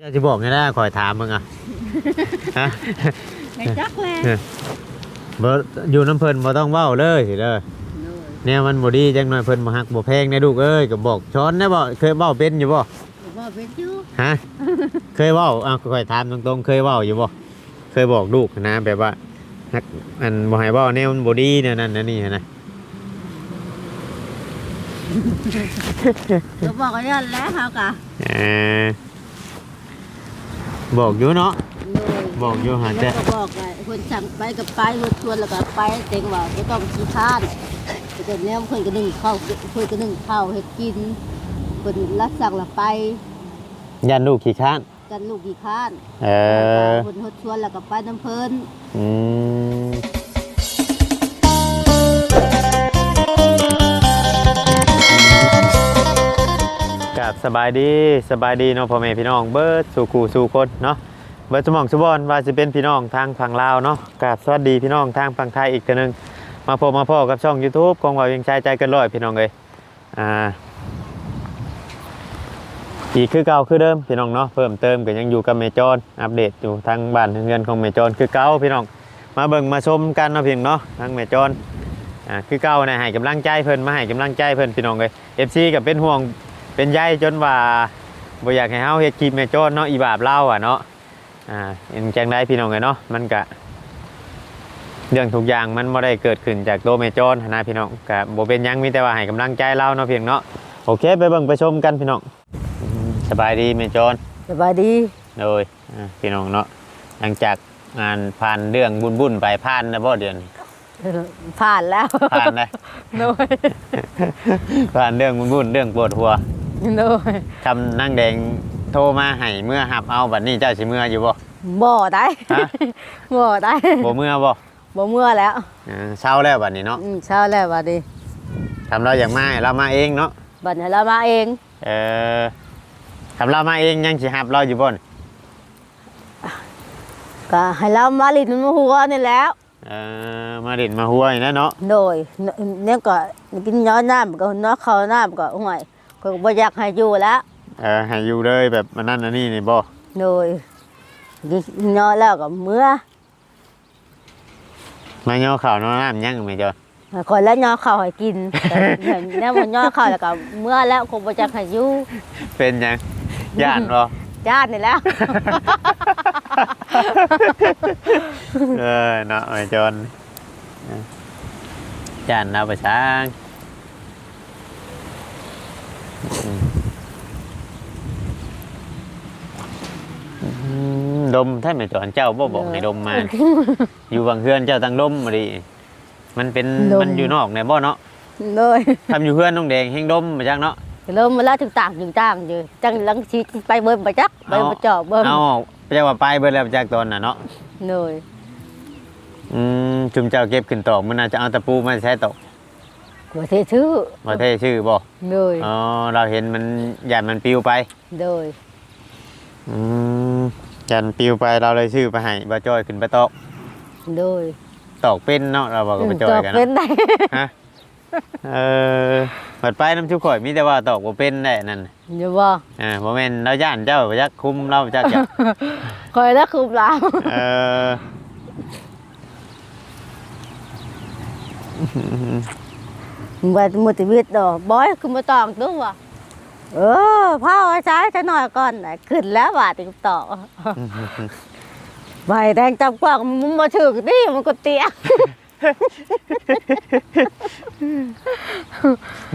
อยากจะบอกไงนะคอยถามมึงอะ ฮะไม่จักแล้วบ่อยู่น้ำเพิ่นบ่ต้องเว้าเลยเด้อเนี่ยมันบ่ดีจังหน่อยเพิ่นบ่ฮักบ่แพงแน่ลูกเอ้ยก็บอกช้อนแน่บ่เคยเว้าเป็นอยู่บ่ว่าเป็นอยู่ฮะเคยเว้าอ้าวคอยถามตรงๆ เคยเว้าอยู่บ่เคยบอกลูกนะแบบว่าฮักอันบ่ให้เว้าแนวมันบ่ดีแนวนั้นแนวนี้นะก็บอกกันยันแล้วเขากะเออ บอกอยู่เนาะ บอกอยู่หาแต่ แล้วก็บอกไงคนสั่งไปกับไปคนชวนแล้วก็ไปเต็งว่าไม่ต้องขี้ข้านแต่เดี๋ยวนี้เพิ่นก็นึ่งข้าวเพิ่นก็นึ่งข้าวให้กินเพิ่นรักสั่งละไปยันลูกขี้ค้านกันลูกขี้ข้านเออเพิ่นฮดชวนแล้วก็ไปน้ำเพิ่นอืม บสบายดีสบายดีเนาะพ่อแม่พี่น้องเบิร์ดสู่กูสู่คนเนาะเบิร์ดสมองสุบอนว่าจะเป็นพี่น้องทางฝั่งลาวเนาะกับสวัสดีพี่น้องทางฝั่งไทยอีกทีหนึงมาพบมาพ่อกับช่อง YouTube ของว่าเวียงชายใจเกันร้อยพี่น้องเลยอ่าอีกคือเก่าคือเดิมพี่น้องเนาะเพิ่มเติมก็ยังอยู่กับเมจอนอัปเดตอยู่ทางบ้านทางเรือนของเมจอนคือเก่าพี่น้องมาเบิ่งมาชมกันเนาะเพียงเนาะทางแม่จอนอ่าคือเก่านะให้กำลังใจเพิ่นมาให้กำลังใจเพิ่นพี่น้องเลย FC ก็เป็นห่วง เป็นใยจนว่าบ่อยากให้เฮาเฮ็ดคลิปแม่จอนเนาะอีบาปเล่าอะเนาะอ่าเห็นจังไดพี่น้องเลยเนาะมันก็เรื่องทุกอย่างมันบ่ได้เกิดขึ้นจากตัวแม่จอนหั้นนะพี่น้องก็บ่เป็นหยังมีแต่ว่าให้กำลังใจเราเนาะเพียงเนาะโอเคไปเบิ่งไปชมกันพี่น้องอืมสบายดีแม่จอนสบายดีโดยอ่าพี่น้องเนาะหลังจากงานผ่านเรื่องบุญๆไปผ่านนะบ่เดือนนี้ผ่านแล้วผ่านเลยโดยผ่านเรื่องบุญๆเรื่องปวดหัว โดยคำนั่งแดงโทรมาให้เมื่อหับเอาบัดนี้เจ้าสิเมื่ออยู่บ่บ่ได้ฮะบ่ได้บ่เมื่อบ่บ่เมื่อแล้วอ่าเช้าแล้วบัดนี้เนาะอืมเช้าแล้วบัดนี้ทำเราอย่างมาให้เรามาเองเนาะบัดนี้เรามาเอง เออทำเรามาเองยังสิหับเราอยู่บ่นก็ให้เรามาลินมาหัวนี่แหล้วเออมาเด่นมาหัวนี่นะเนาะโดยเนี่ยก็กินย้อนน้ำก็น้อเขาวน้ำก็ห่วย ก็บ่อยากให้อยู่แล้วเออให้อยู่เลยแบบมันนั่นอันนี้นี่บ่โดยกินย้อนแล้วก็เมื่อมาย่อข่าวน้อน้ำยังไม่จอคนแล้วย้อนข้าวให้กินแต่เนี่ยมันย้อนข้าวแล้วก็เมื่อแล้วคงบ่อยากให้อยู่เป็นยังย่านบ่ญาตินี่แหล้วเออเนาะไอ้จอนจานเราไปช้างอืมอืม ดมท่านไม่จอนเจ้าบ่บอกให้ดมมา อยู่บางเฮือนเจ้าตั้งดมมาดิมันเป็นดม มันอยู่นอกเนี่ยบ่เนาะเลย ทำอยู่เฮือนน้องแดงแห้งดมมาจังเนาะ เริ่มมาแล้วถึงต่างถึงต่างอยู่จังหลังชีไปเบิ่มไปจักไปบ่เจาะเบิ่มเอาไปจังว่าไปเบิ่แล้วจากตอนน่ะเนาะเลยอืมจุมเจ้าเก็บขึ้นตอกมันน่าจะเอาตะปูมาใช้ตอกบ่เทชื่อมาเท่ชื่อบ่เลยอ๋อเราเห็นมันยันมันปลิวไป เลยอืม ยันปลิวไปเราเลยชื่อไปให้บาจอยขึ้นไปตอกเลยตอกเป็นเนาะเราบอกกับ Ừ, บาจอยกันเป็เนาะนได้ฮะเออบัดไปน้ำชุกข่อยมีแต่ว่าตอกบ่เป็นได้นั่นน่ะอยู่บ่อ่าบ่แม่นเราย่านเจ้าบ่จักคุมเราจักจักคอยแล้วคืบลาวเออว่ามือติวิตดอกบอยคือมาตองตัวว่ะ เออพาไว้ใช้จะหน่อยก่อนน่ะขึ้นแล้วว่าติต่อใบแดงจับกว้างมันมาถึงนี่มันก็เตี้ย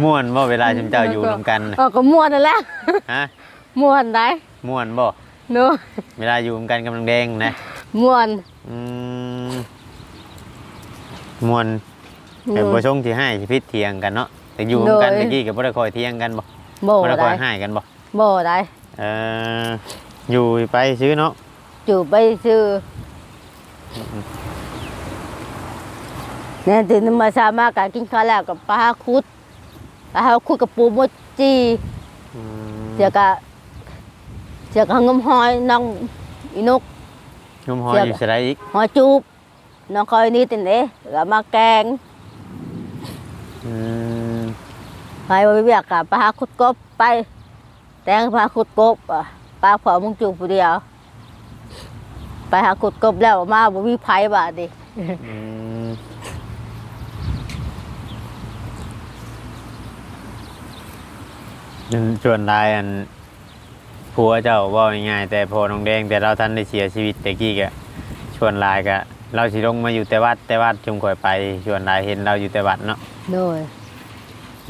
ม่วนบ่เวลาจุมเจ้าอยู่นํกันน่ะเออก็ม่วนนั่นแหละฮะม่วนได้ม่วนบ่เนาะเวลาอยู่นํกันกำลังแดงนะม่วนอืมม่วนแต่บ่ชงที่ให้ที่พิษเถียงกันเนาะแต่อยู่นํกันตะกี้ก็บ่ได้คอยเถียงกันบ่โบ่บ่ได้คได้อยให้กันบ่โบ่ได้เอออยู่ไปซื้อเนาะจู่ไปซื้อเนี่ยถึงมาสามารถการกินข้าวแล้วกับปลาคุดปลาคุดกับปูมดจีอืมเสียกะเสียกะงมหอยน้องอีนกนุ่มหอยเสียบอยู่สไลด์อีกหอยจูบน้องคอยนี่ตินเด้แล้วมาแกงอืม ไปไปเบียกกับปลาคุดกบไป แตงปลาคุดกบอะป้าพอมึงจูบผู้เดียว ไปหากดกบแล้วมาบ่มีไผบาดดิอืมส่วนรายอันผัวเจ้าเว่าง่ายๆแต่พอน้องแดง แต่เราท่านได้เสียชีวิตแต่กี้ก็ชวนรายก็เราสิลงมาอยู่แต่วัดแต่วัดจุงข่อยไปชวนรายเห็นเราอยู่แต่วัดเนาะโดย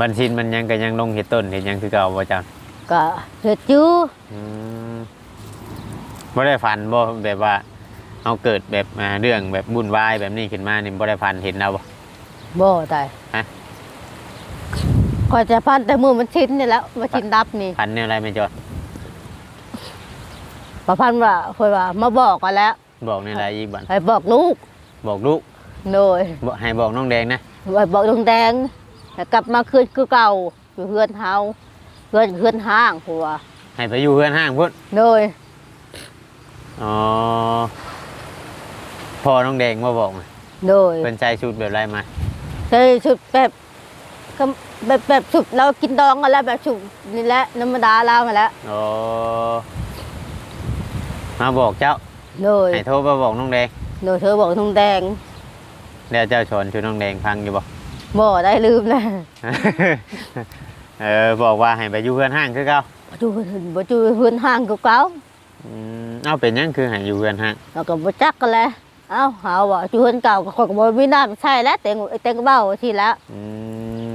บัญชีมันยังก็ยังลงเห็ดต้นเห็ดหยังคือเก่าบ่จังก็เฮ็ดอยู่อืมบ่ได้ฝันบ่แบบว่าเอาเกิดแบบอ่าเรื่องแบบบุญวายแบบนี้ขึ้นมานี่บ่ได้ฝันเห็นเราบ่ บ่ได้ฮะ ก็จะพันแต่มือมันชินนี่แหล้วมาชินดับนี่ฝันแนวอะไรไม่จอดประพันธ์ว่าเพิ่นว่ามาบอกกันแล้วบอกแนวอะไรอีกบัดให้บอกลูกบอกลูกโดยบอกให้บอกน้องแดงนะว่าบอกดวงแดง ให้กลับมาคืนคือเก่าอยู่เฮือนเฮาเฮือนเฮือนห้างผัวให้ไปอยู่เพื่อนห้างพุ่นโดยอ๋อพ่อน้องแดงมาบอกมาโดยเป็นใจชุดแบบไรมาใช่ชุดแบบก็แบบแบบชุดเรากินดองกันแล้วแบบชุดนี่แหละธรรมดาเรามาแล้วอ๋อมาบอกเจ้าโดยให้โทรมาบอกน้องแดงโดยเธอบอกดวงแดงแล้วเจ้าชนชุดน้องแดงพังอยู่บ่ บ่ได้ลืมแล้วเออบอกว่าให้ไปอยู่เพื่อนห้างคือเก่าบ่ดูบ่จูเฮือนห้างคือเก่าอืมเอาเป็นหยังคือให้อยู่เพื่อนห้างแล้วก็บ่จักกันแล้วเอ้าหาว่าจูเฮือนเก่าก็คนก็บ่มีน้ำใช่แล้วเต็งเต็งเบ้าทีแล้วอืม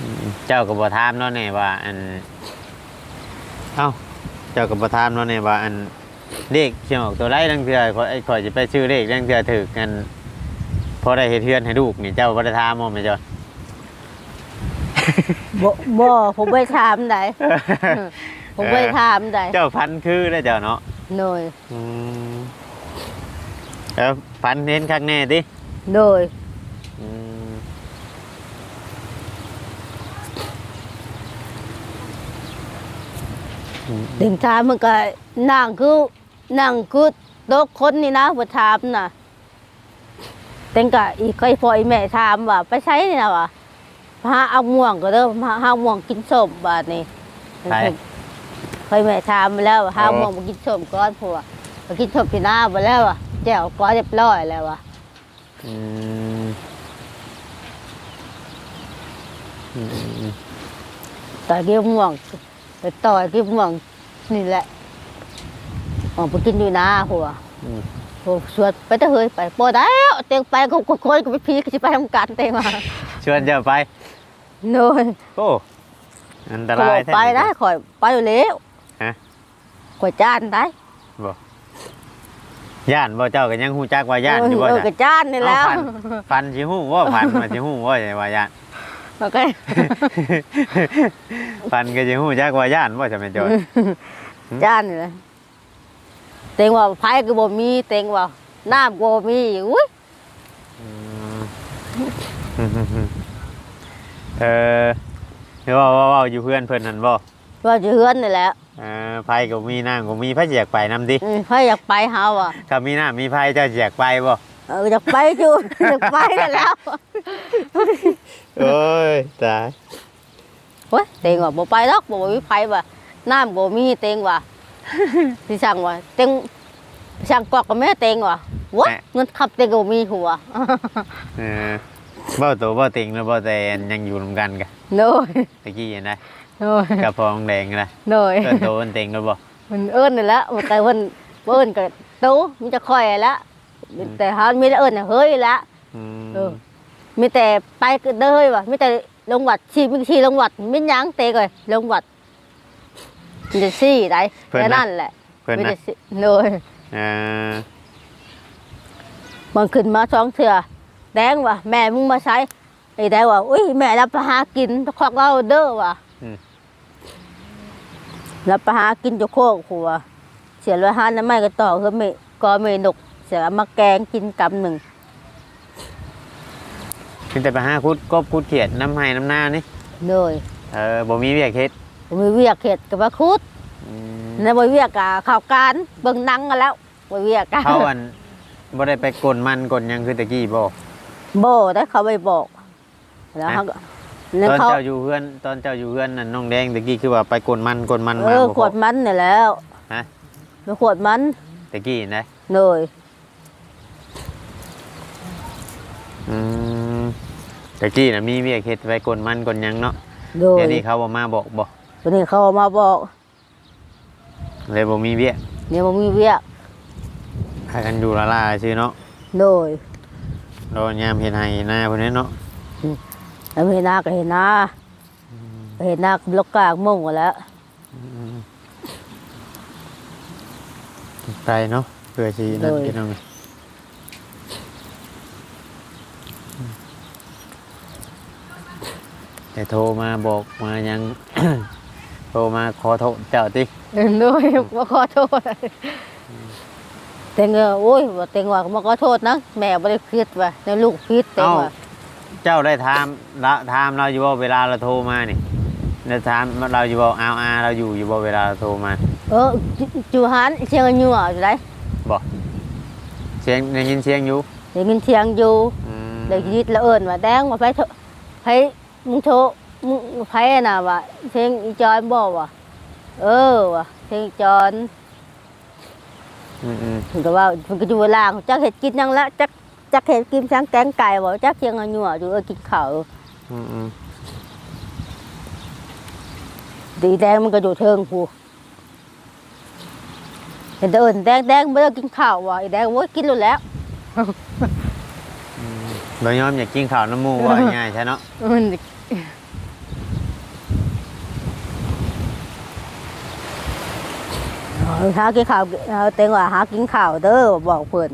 อืมเจ้าก็บ่ถามเนาะแน่ว่า อันเอ้าเจ้าก็บ่ถามเนาะแน่ว่า อันเลขเขียนออกตัวไรดังเทื่อขอยไอ้ข่อยจะไปชื่อเลขดังเทื่อถือกัน พอได้เฮ็ดเฮือนให้ลูกนี่เจ้าบ่ได้ถามบ่แม่จ้ะบ่บ่ผมไม่ถามได้ผมไม่ถามได้เจ้าพันคือได้อเจ้าเนาะโดยอืมเออพันเห็นคักแน่ติโดยอืมอืมถึงถามมันก็นั่งคือนั่งคือโต๊ะคนนี่นะบ่ถามน่ะ เต็งก็อีกเคยพออีแม่ถามว่าไปใช้นี่นะว่าพาเอาม่วงก็เด้อพาเอาม่วงกินส้มบาดนี้ไปเคยแม่ถามมาแล้วว่าหาม่วงมากินส้มก้อนผัวมากินส้มที่หน้าไปแล้วอะแจ่วก้อนเรียบร้อยแล้วอะอืมอืมอืมอืมต่อยกินม่วงไปต่อยกินม่วงนี่แหละออกไปกินอยู่หน้าผัวอืม ผัวชวนไปเถอะเฮ้ยไปปอได้วเตียงไปก็ก็คนก็ไปพีก็จะไปทำการเตียงมาชวนเจ้าไป โน่ยโอ้อันตเขาราบยอกแท้ ไปได้ข่อยไปอยู่แล้วฮะ ข่อยจ้านได้ย่านบ่เจ้าก็ยังฮู้จักว่าย่านอยู่บ่เออจ้ะก็จ้านนี่แล้วเอาฟันฟันสิฮู้ว่าฟันมาสิฮู้ว่าว่าย่าน โอเค ฟันก็สิฮู้จักว่าย่านบ่จะแม่นจอย จ้านนี่แหละ เตียงว่าไผก็บ่มีเตียงว่าน้ำก็บ่มีอุ้ยอืมเออเดี๋ยวว่าว่าว่าอยู่เพื่อนเพิ่นนั่นบ่ว่าจะเฮือนนี่แหละเออไผก็มีน้ำก็มีไผสิอยากไปนำดิอืมไผอยากไปหาว่ะถ้ามีน้ำมีไผเจ้าสิอยากไปบ่เอออยากไปอยู่ อยากไปนี่แหล้วโอ้ยตายโอ้ยเตียงว่าบ่ไปดอกบ่มีไผว่าน้ำบ่มีเตียงว่า สิสั่งว่าเตียงสั่งกอกกับแม่เตียงว่าโว้ยเงินขับเตียงก็บ่มีหัวเออบ่โตบ่ติงแล้วบ่แต่ยังอยู่นํกันกะโน่ยตะกี้เห็นได้โน่ยกับพองแดงนะโน่ยเอิ้นโตเอิ้นติงแล้วบ่มันเอิ้นนี่แหละมันก็เพิ่นบ่เอิ้นก็ตู้มันจะค่อยแล้วแต่เฮามีแต่เอิ้นน่ะเฮ้ยละอืมเออมีแต่ไปก็เด้อว่ะมีแต่ลงวัดชีมีชีลงวัดมีหยังเตะก่อยลงวัด มีแต่ซี่ได้แค่นั้นแหละเพิ่นมีนะแต่ซี่โดยเออ มันขึ้นมาสองเถื่อแดงว่ะแม่มึงมาใช้ไอ้แดงว่าอุ้ยแม่รับไปหากินคอกเราเด้อว่ะรับไปหากินจะโคกหัวเสียร้อยห้าน้ำไม่ก็ต่อคือไม่ก็ไม่นกเสียมาแกงกินกำหนึ่งมีแต่ไปหาคุดกบคุดเขียดน้ำให้น้ำหน้านี่ เลย เออบ่มีเวียกเฮ็ด มีเวียกเห็ดกับว่าคุดอืมในบเวียกกะข่าวการเบิ่งหนังกันแล้วบเวียกกะเขาอันบ่ได้ไปกลนมันกลนหยังคือตะกี้บ่โบได้เขาไปบอกแล้วเขาก็แล้วตอนเขาเจ้าอยู่เพื่อนตอนเจ้าอยู่เพื่อนนั่นน้องแดงตะกี้คือว่าไปกดมันกดมันเอมาอบ่ขวดมันนี่แหล้วฮะไปขวดมันตะกี้นะเลยอืมตะกี้น่ะมีเวียกเฮ็ดไปกดมันกดหยังเนาะเลยเดี๋ยวนี้เขาบ่มาบอกบ่ วันนี้เขามาบอกเลยบ่มีเวียกเนี่ยมันมีเวียกพากันอยู่ละลาซื่อเนาะเลยรอยามเฮ็ดให้หน้าพุ่นนี้เนาะแล้วเห็นหน้าก็เห็นหน้าเห็นหน้าก็บล็อกกลางมุ่งหมดแล้วไปเนาะเพื่อสินั่นเลยพี่น้องแต่โทรมาบอกมายัง โทรมาขอโทษเจ้าติด้วยมาขอโทษเต็งเออโอ้ยว่าเต็งว่ามาขอโทษนะแม่ไม่ได้คิดว่าในลูกคิดเต็งเอ้าว่าเจ้าได้ถามละถามเราอยู่บ่เวลาเราโทรมานี่ได้ถามเราอยู่บ่เอาอาเราอยู่อยู่บ่เวลาเราโทรมา เออจูจูฮันเชียงอันยัวอยู่ไหนเสียงได้ยินเสียงอยู่เดี๋ยวกินเชียงอยู่อืมเดี๋ยวยิดละเอิญว่าแดงว่าไปเถอะไปมึงโทร มึงไปน่ะว่าเชียงอีจอนบอกว่าเออว่ะเชียงอีจอนอืมอืมถึงกับว่ามันก็อยู่เวลาจักเห็ดกินยังละจักจักเห็ดกินช้างแกงไก่บอกจักเชียงอันยัวอยู่เออกินข้าวอืมอืมดีแดงมันก็อยู่เทิงผู้เห็นแต่เอิญแดงแดงไม่ได้กินข้าวว่ะไอ้แดงโว้ยกินแล้วแหล้วบ่ยอมอยากกินข้าวน้ำหมูว่าง่ายๆใช่เนาะ มัน หากินข้าวเอาเต็งว่าหากินข้าวเด้อบอกเพื่อน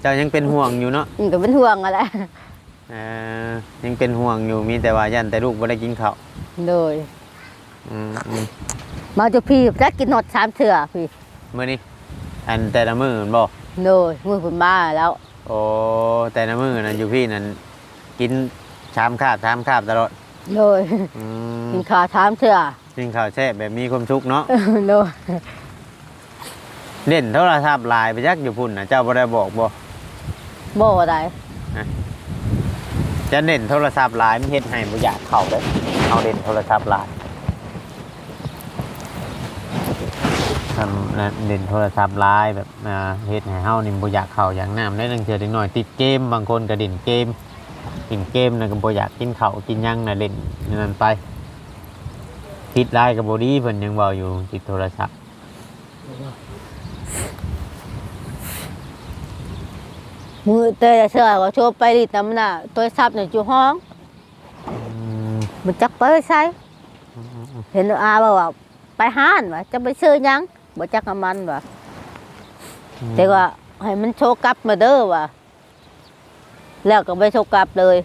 เจ้ายังเป็นห่วงอยู่เนาะมันก็เป็นห่วงอะไรเอ่อยังเป็นห่วงอยู่มีแต่ว่ายันแต่ลูกบ่ได้กินข้าวเลยอืมอืมมาจะพี่จะกินหอดสามเถื่อพี่มื้อนี้อันแต่ละมื้อแม่นบ่เลยมือคุณบ้าแล้วโอ้แต่ละมื้อนั่นอยู่พี่นั่นกินชามคาบชามคาบตลอดเลยอืมกินข้าวสามเถื่อกินข้าวแช่แบบมีความสุขเนาะเลย เล่นโทรศัพท์หลายไปจักอยู่พุ่นน่ะเจ้าบ่ได้บอกบ่บ่อะไรจะเล่นโทรศัพท์หลายมันเฮ็ดให้บ่อยากเข้าเลยเอาเล่นโทรศัพท์หลายทำนะเล่นโทรศัพท์หลายแบบอ่าเฮ็ดให้เฮานี่บ่อยากเข้าอย่างน้ำได้ตั้งเทื่อเด็กน้อยติดเกม บางคนก็เล่นเกมเล่นเกมน่ะก็บ่อยากกินข้าวกินหยังน่ะเล่นนั่นไปติดหลายก็บ่ดีเพิ่นยังเว้าอยู่ติดโทรศัพท์ มือเตยเชื่อก็โชว์ไปดิตำน่ะตัวซับเนี่ยอยู่ห้องอืมมันจักไปใช้เห็นอาบอกว่าไปห้านวะจะไปซื้อหยังบ่จักกับมันวะแต่ว่าให้มันโชว์กลับมาเด้อวะแล้วก็ไปโชว์กลับเลย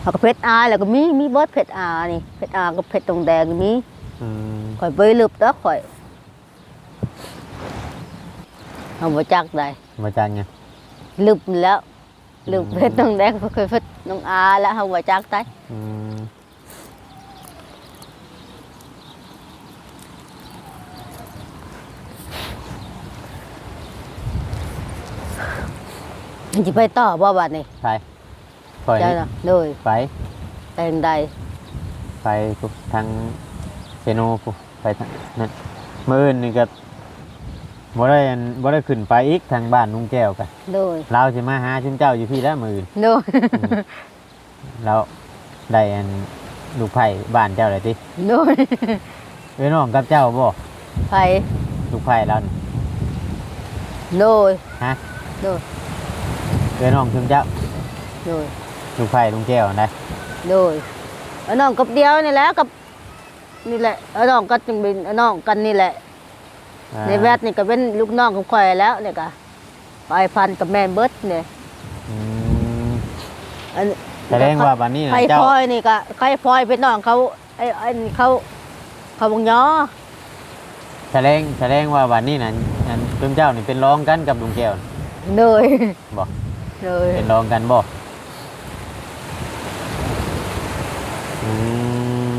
เอาก็เพชรอาแล้วก็มีมีเบิดเพชรอานี่เพชรอากับเพชรตรงแดงมีอืมข่อยไปลึบแล้วข่อย เอาบ่จักได้บ่จังไงลึบแล้วลึบเพชรตรงแดงเคยเพชรน้องอาแล้วเอาบ่จักได้อืมมันจะไปต่อบ่บัดนี่ไปปล่อยใช่ละเลยไปแต่งใดไปปุ๊บทางเซโนปุ๊บไปทางนั่นมื่ออื่นนี่ก็ บ่ได้อันบ่ได้ขึ้นไปอีกทางบ้านลุงแก้วกันเลยเราสิมาหาชุนเจ้าอยู่พี่แล้วมืออื่นเลยแล้วได้อันลูกไผ่บ้านเจ้าเลยติเลยเอ้ยน้องกับเจ้าบ่ไปลูกไผ่แล้วนี่เลยฮะเลยเอ้ยน้องชุนเจ้าเลยลูกไผ่ลุงแก้วนะเลยเอาน้องกับเดียวนี่แหละกับนี่แหละเอาน้องก็จึงเป็นเอาน้องกันนี่แหละอ่า ในแวดนี่ก็เป็นลูกน้องของข่อยแล้วเนี่ยก็ไปพันกับแม่เบิดเนี่ยอืมอันแสดงว่าบัดนี้นะใครเจ้าพลอยนี่ก็ใครพลอยเป็นน้องเขาไอ้ไอ้นี่เขาเขาบงยอแสดงแสดงว่าบัดนี้น่ะอันชุนเจ้านี่เป็นรองกันกับลุงแก้วนี่เลยบ่เลยเป็นรองกันบ่อืม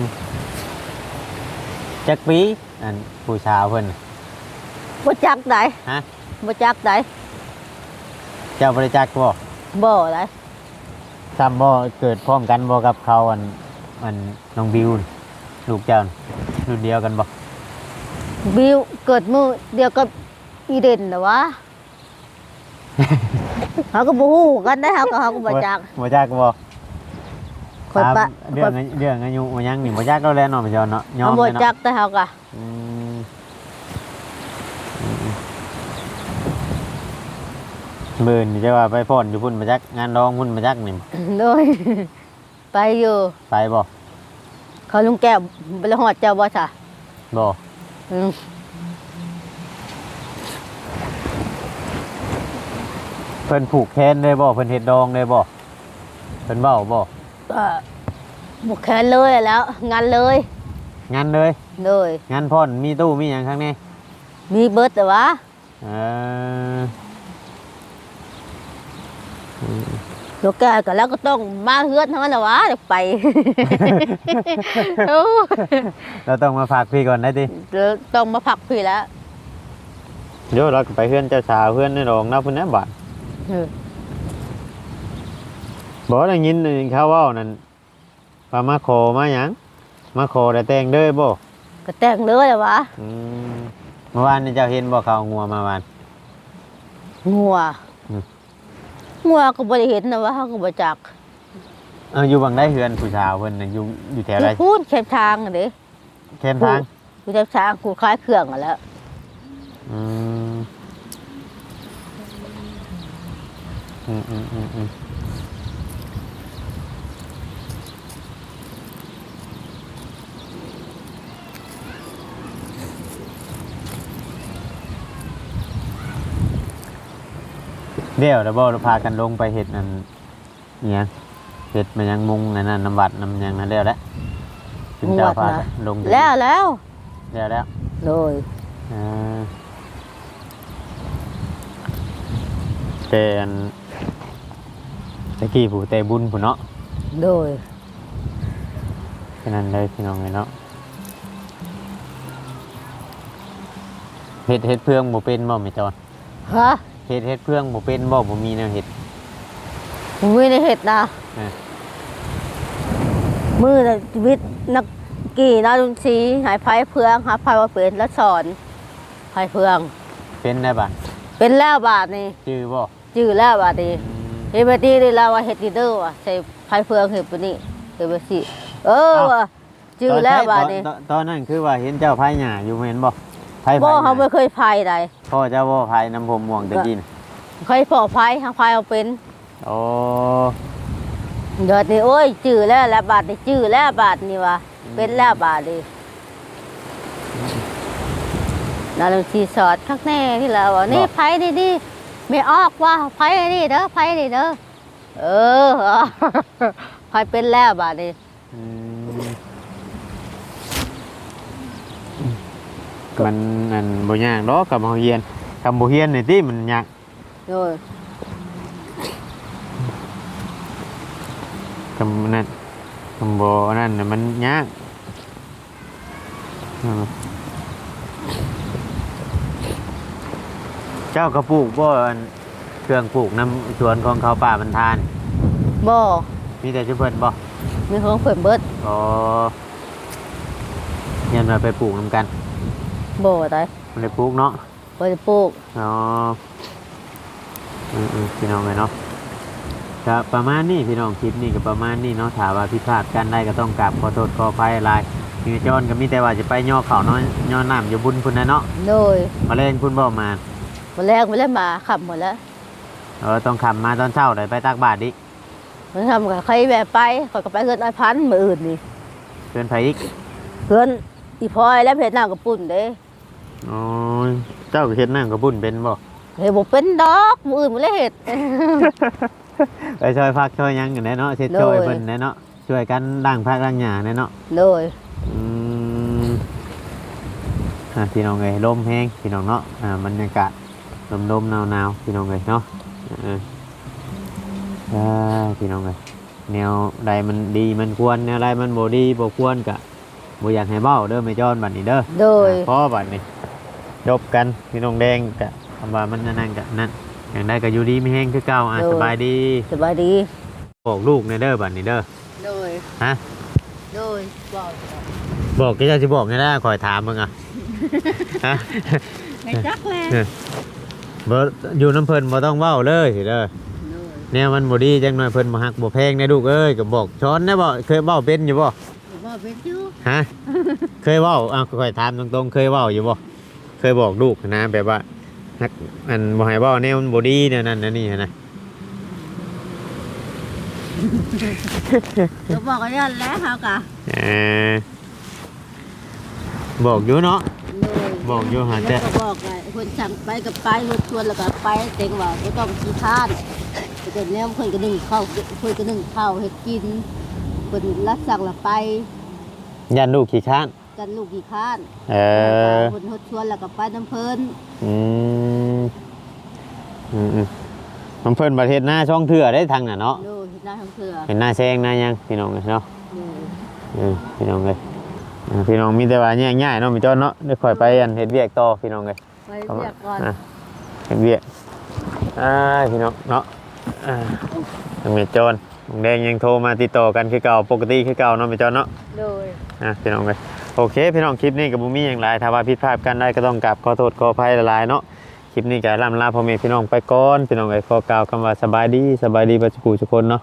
จักปีอันผู้ชาวเพิ่นน่ะ บ่จักไดฮะบ่จักไดเจ้าบริจักบ่บ่ไดซ้ำบ่เกิดพร้อมกันบ่กับเขาอันอันน้องบิวนี่ลูกเจ้าน่ะรุ่นเดียวกันบ่บิวเกิดมือเดียวกับอีเด่นนะวะ เขาก็บฮู้กันได้เขาก็เขาก็บ่จักบ่จักบ่คอยปะถามเรื่องเรื่องอายุมันยังนี่บ่จักเราแล้วเนาะพี่จอนเนาะยอเขามบ่เลยเนาะ จักแต่เขาก็ อืมอืม เบิ่นนี่จะว่าไปพ่นอยู่พุ่นมาจักงานรองพุ่นมาจักนี่โดยไปอยู่ ไปบ่เขาลุงแก้วไปละหอดเจ้าบ่จ้ะบ่อืมเพิ่นผูกแขนเลยบ่เพิ่นเฮ็ดดองเลยบ่เพิ่นเว้าบ่ก็บุกแขนเลยแล้ว งานเลยงานเลยโดยงานพ่นมีตู้มีหยังข้างในมีเบิร์ดแต่ว่าเอออืม ลูกแก้วก็แล้วก็ต้องมาเฮือนทั้งนั้นแหละวะเดี๋ยวไป โอ้เราต้องมาฝากพี่ก่อนได้ติเดี๋ยวต้องมาผักพี่แล้วเดี๋ยวเราก็ไปเฮือนเจ้าสาวเฮือนในโรงเนาะพุ่นนะบาดเออบ่ได้ยินเขาเว้านั่นว่ามาขอมาหยังมาขอได้แต่งเด้อบ่ก็แต่งเลยแหละวะอืมเมื่อวานนี่เจ้าเห็นบ่เขาเอางัวมาวานงัวอืม งัวก็บ่ได้เห็นนะว่าเขาก็บ่จักเอออยู่บังได้เฮือนผู้ชาวเพิ่นน่ะอยู่อยู่แถวอไรยู่พูดแคบทางอะเด้เข้มทางอยู่แคบทางกูคล้ายเครื่องอะแล้วอืมอืมอืมอืม เดี๋ยวเดี๋ยวบ่เราพากันลงไปเห็ดนั่นอิหยังเห็ดมันยังมุงนั่นน่ะน้ำบัดน้ำหยังนั่นเดียวแล้วถึงจะพากันลงไปแล้วแล้วเดี๋ยวแล้วโดยอ่าแต่อันตะกี้ผู้แต่บุญผู้เนาะโดยแค่นั้นเลยพี่น้องเลยเนาะเฮ็ดเฮ็ดเพื่องบ่เป็นบ่แม่จอนฮะ เฮ็ดเฮ็ดเพื่องบ่เป็นบ่บ่มีแนวเฮ็ดมึงไม่ได้เห็ดนะเออมือน่ะชีวิตนักกี่นาลุงชีหายไพ่เพืองหาไพ่ว่าเป็นแล้วสอนไพ่เพือง เป็นได้บ่เป็นแล้วบาทนี่ชื่อบ่จื้อแล้วบาทนี่อืม เฮดบดีเลยแล้วว่าเฮ็ดดีเด้อว่ะใส่ไพ่เพืองเฮ็ดปะนี่เฮ็ดบ่สิเออว่ะจื้อแล้วบาทนี่ตอนตอนนั้นคือว่าเห็นเจ้าพายหญ้าอยู่แม่นบ่ พายบ่พายหเขาญ้าไม่เคยพายใดพ่อเจ้าบ่พายน้ำผมม่วงตะกี้น่ะเคยพอพายหาพายเอาเป็นโอ้เดี๋ยวนี้โอ้ยจื้อแล้วแล้วบาทนี่จื้อแล้วบาทนี่ว่ะเป็นแล้วบาทนี่นาลุงชีสอดข้างแน่ที่แล้วว่านี่ไผนี่นี่ไม่ออกว่าไผนี่เด้อไผนี่เด้อเออไผเป็นแล้วบาทนี่ มมันอันบ่ยากดอกกับเฮาเฮียนคำบ่เฮียนนี่ติมันยากโอ้ยคำนั้นคำบ่อันนั้นน่ะมันยากอืมเจ้ากระปลูกบ่อันเครื่องปลูกน้ำสวนของเขาป่าบรรทานบ่มีแต่ชุเพิ่นบ่มีของเพิ่นเบิดอ๋อเฮียนมาไปปลูกนํกัน บ่ตายมันได้ปลูกเนาะบ่ได้ปลูกอ๋ออืมอืมพี่น้องเลยเนาะก็ประมาณนี้พี่น้องคลิปนี้ก็ประมาณนี้เนาะถามว่าพิดพลาทกันได้ก็ต้องกราบขอโทษขออภัยอะไรมีจอนก็มีแต่ว่าจะไปย่อเขาเนาะย่อน้ำอยู่บุญพุ่นนะเนาะโดยมาเล่นพุ่นบ่มาวันแรกมันเล่นมาขับหมดแล้วเออต้องขับมาตอนเช้าเลยไปตักบาทดิมันทำกับใครแบบไปขอยก็ไปเงินไอ้พันมืออื่นนี่เพื่อนไผอีกเพื่อนอีพลอยและเพชรน้ำกับปุ่นเด้ อ๋อเจ้าก็เฮ็ดน้ำกับบุญเป็นบ่เฮ้ยบอกเป็นดอกมืออื่นมันเลยเห็ด ไปช่วยพักช่วยหยังกันแน่เนาะเช็ดช่วยโดย เพิ่นแน่เนาะช่วยกันล้างพักล้างหญ้าแน่เนาะโดยอืมอะพี่น้องเอ้ยลมแห้งพี่น้องเนาะอ่าบรรยากาศลมลมหนาวหนาวๆพี่น้องเอ้ยเนาะเอออ่าพี่น้องเอ้ยแนวใดมันดีมันควรแนวใดมันบ่ดีบ่ควรกะบ่อยากให้เบ้าเด้อไม่จอนบัดนี้เด้อ โดย พอบัดนี้ จบกันพี่น้องแดงกะคำว่ามันนั่นกะนั่นอย่างใดก็อยู่ดีไม่แห้งคือเก่าอะโดย สบายดีสบายดี บอกลูกในเด้อบัดนี้เด้อโดย ฮะโดยบอกบอกก็จะสิบอกในได้คอยถามมึงอะฮะไม่จักแล้เออบ่อยู่น้ำเพิ่นบ่ต้องเว้าเลยเด้อโดยแนวมันบ่ดีจังหน่อยเพิ่นบ่ฮักบ่แพงนะลูกเอ้ยก็บอกช้อนนะบ่เคยเว้าเป็นอยู่บ่บอกเป็นอยู่ฮะ เคยเว้าอ้าวคอยถามตรงๆเคยเว้าอยู่บ่ เคยบอกลูกนะแบบว่าฮักอันบ่ให้เว้าแนวมันบ่ดีแนวนั้นนะนี่นะก็บอกกันยันแล้วเขากะเออบอกอยู่เนาะโดยบอกอยู่หาแต่แล้วก็บอกไงคนสั่งไปกับไปคนชวนแล้วก็ไปเต็งว่าไม่ต้องขี้ท่านแต่เนี้ยคนก็นึ่งข้าวคนก็นึ่งข้าวให้กินคนรับสั่งละไปยันลูกขี้ค้าน กันลูกกี่ข้านเออคนเขาชวนแล้วก็ไปน้ำเพลินอืมอืมอืมมันเพิ่นประเทศหน้าช่องเถื่อได้ทางน่ะเนาะโดยหน้าทั้งเถื่อเป็นหน้าแซงหน้ายังพี่น้องเนาะโดยเออพี่น้องเลยอ่าพี่น้องมีแต่ว่าแง่ายๆเนาะมีจอนเนาะเดี๋ยวค่อยไปอันเฮ็ดเวียกต่อพี่น้องเลยไปเรียกก่อนอะเฮ็ดเวียกอ่าพี่น้องเนาะอ่าทางเมจอนลุงแดงยังโทรมาติดต่อกันคือเก่าปกติคือเก่าเนาะเมจอนเนาะโดยอะพี่น้องเลย โอเค พี่น้องคลิปนี้กับบุมี่อย่างไรถ้าว่าผิดพลาดกันได้ก็ต้องกราบขอโทษขออภัยหลายๆเนาะคลิปนี้ก็ล่ำลาพ่อแม่พี่น้องไปก่อนพี่น้องเลยขอกล่าวคำว่าสบายดีสบายดีประจุกูทุกคนเนาะ